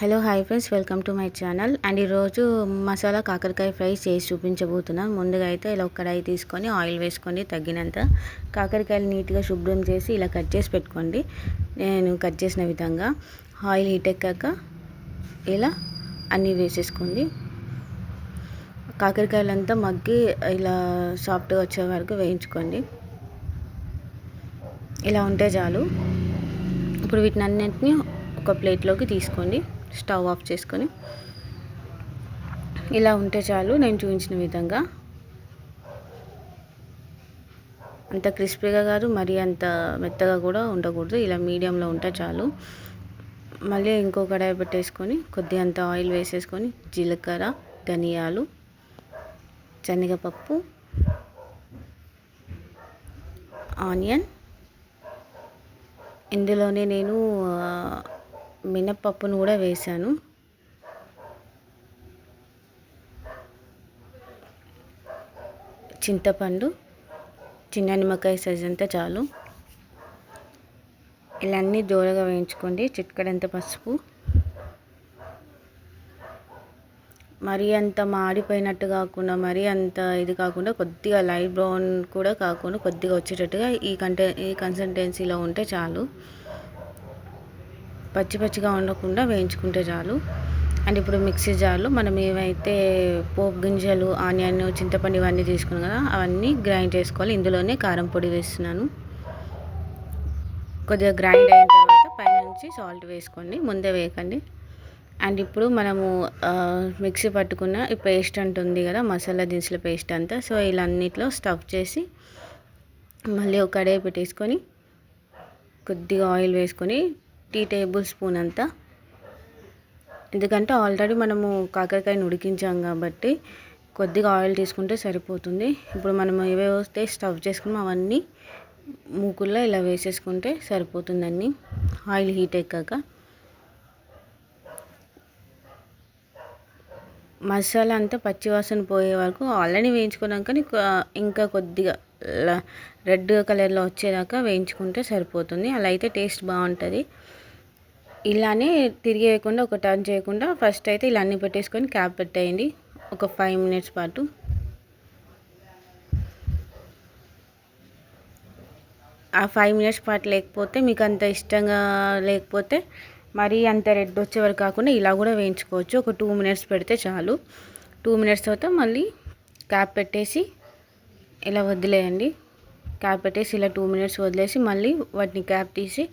Hello hi friends. Welcome to my channel. And ఈరోజు మసాలా కాకరకాయ fry చేసి చూపించబోతున్నాను ముందుగా అయితే ఇలా ఒక కడాయి తీసుకొని ఆయిల్ వేసుకొని తగ్గినంత కాకరకాయలు నీట్గా శుభ్రం చేసి ఇలా కట్ చేసి పెట్టుకోండి. నేను కట్ చేసిన విధంగా ఆయిల్ హీట్ ఎక్కాక ఇలా అన్నీ వేసేసుకోండి. కాకరకాయలంతా మగ్గి ఇలా సాఫ్ట్గా వచ్చే వరకు వేయించుకోండి. ఇలా ఉంటే చాలు. ఇప్పుడు వీటిని అన్నింటినీ ఒక ప్లేట్లోకి తీసుకోండి. స్టవ్ ఆఫ్ చేసుకొని ఇలా ఉంటే చాలు నేను చూపించిన విధంగా. అంత క్రిస్పీగా కాదు మరీ అంత మెత్తగా కూడా ఉండకూడదు. ఇలా మీడియంలో ఉంటే చాలు. మళ్ళీ ఇంకో కడాయి పెట్టేసుకొని కొద్ది అంత ఆయిల్ వేసేసుకొని జీలకర్ర ధనియాలు శనగపప్పు ఆనియన్. ఇందులోనే నేను మినప్పప్పును కూడా వేసాను చింతపండు చిన్న నిమ్మకాయ సైజ్ అంతా చాలు. ఇలా అన్నీ దూరగా వేయించుకోండి. చిట్కడంత పసుపు. మరీ అంత మాడిపోయినట్టు కాకుండా మరీ అంత ఇది కాకుండా కొద్దిగా లైట్ బ్రౌన్ కూడా కాకుండా కొద్దిగా వచ్చేటట్టుగా ఈ కంటే ఈ కన్సిస్టెన్సీలో ఉంటే చాలు. పచ్చి పచ్చిగా ఉండకుండా వేయించుకుంటే చాలు. అండ్ ఇప్పుడు మిక్సీ జార్లో మనం ఏవైతే పోపు గింజలు ఆనియన్ చింతపండు ఇవన్నీ తీసుకున్నాం కదా అవన్నీ గ్రైండ్ చేసుకోవాలి. ఇందులోనే కారం పొడి వేస్తున్నాను. కొద్దిగా గ్రైండ్ అయిన తర్వాత పైనుంచి సాల్ట్ వేసుకోండి. ముందే వేయకండి. అండ్ ఇప్పుడు మనము మిక్సీ పట్టుకున్న ఈ పేస్ట్ అంటుంది కదా మసాలా దినుసుల పేస్ట్ అంతా. సో ఇలా అన్నిట్లో స్టఫ్ చేసి మళ్ళీ ఒక కడాయి పెట్టేసుకొని కొద్దిగా ఆయిల్ వేసుకొని టీ టేబుల్ స్పూన్ అంతా. ఎందుకంటే ఆల్రెడీ మనము కాకరకాయని ఉడికించాం కాబట్టి కొద్దిగా ఆయిల్ తీసుకుంటే సరిపోతుంది. ఇప్పుడు మనం ఏవే వస్తే స్టవ్ చేసుకున్నాం అవన్నీ మూకుల్లో ఇలా వేసేసుకుంటే సరిపోతుందండి. ఆయిల్ హీట్ ఎక్కాక మసాలా అంతా పచ్చివాసన పోయే వరకు ఆల్రెడీ వేయించుకున్నాక ఇంకా కొద్దిగా రెడ్ కలర్లో వచ్చేదాకా వేయించుకుంటే సరిపోతుంది. అలా అయితే టేస్ట్ బాగుంటుంది. ఇలానే తిరిగి వేయకుండా ఒక టర్న్ చేయకుండా ఫస్ట్ అయితే ఇలా అన్నీ పెట్టేసుకొని క్యాప్ పెట్టేయండి. ఒక ఫైవ్ మినిట్స్ పాటు. ఆ ఫైవ్ మినిట్స్ పాటు లేకపోతే మీకు అంత ఇష్టంగా లేకపోతే మరీ అంత రెడ్ వచ్చే వరకు కాకుండా ఇలా కూడా వేయించుకోవచ్చు. ఒక టూ మినిట్స్ పెడితే చాలు. టూ మినిట్స్ తర్వాత మళ్ళీ క్యాప్ పెట్టేసి ఇలా వదిలేయండి. క్యాప్ పెట్టేసి ఇలా టూ మినిట్స్ వదిలేసి మళ్ళీ వాటిని క్యాప్ తీసి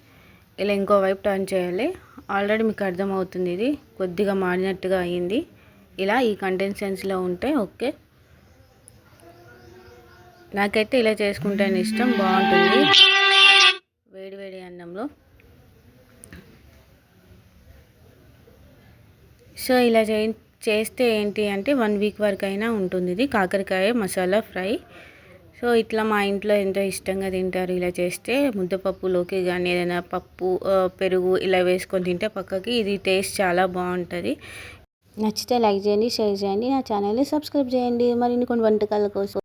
ఇలా ఇంకో వైపు టర్న్ చేయాలి. ఆల్రెడీ మీకు అర్థమవుతుంది ఇది. కొద్దిగా మారినట్టుగా అయ్యింది ఇలా ఈ కంటెన్సెన్స్లో ఉంటే ఓకే. నాకైతే ఇలా చేసుకుంటేనే ఇష్టం. బాగుంటుంది. వేడి వేడి అన్నంలో. సో ఇలా చేస్తే ఏంటి అంటే వన్ వీక్ వరకు అయినా ఉంటుంది ఇది. కాకరకాయ మసాలా ఫ్రై. సో ఇట్లా మా ఇంట్లో ఎంతో ఇష్టంగా తింటారు. ఇలా చేస్తే ముద్దపప్పులోకి కానీ ఏదైనా పప్పు పెరుగు ఇలా వేసుకొని తింటే పక్కకి ఇది టేస్ట్ చాలా బాగుంటుంది. నచ్చితే లైక్ చేయండి షేర్ చేయండి. నా ఛానల్ని సబ్స్క్రైబ్ చేయండి. మరిన్ని కొన్ని వంటకాల కోసం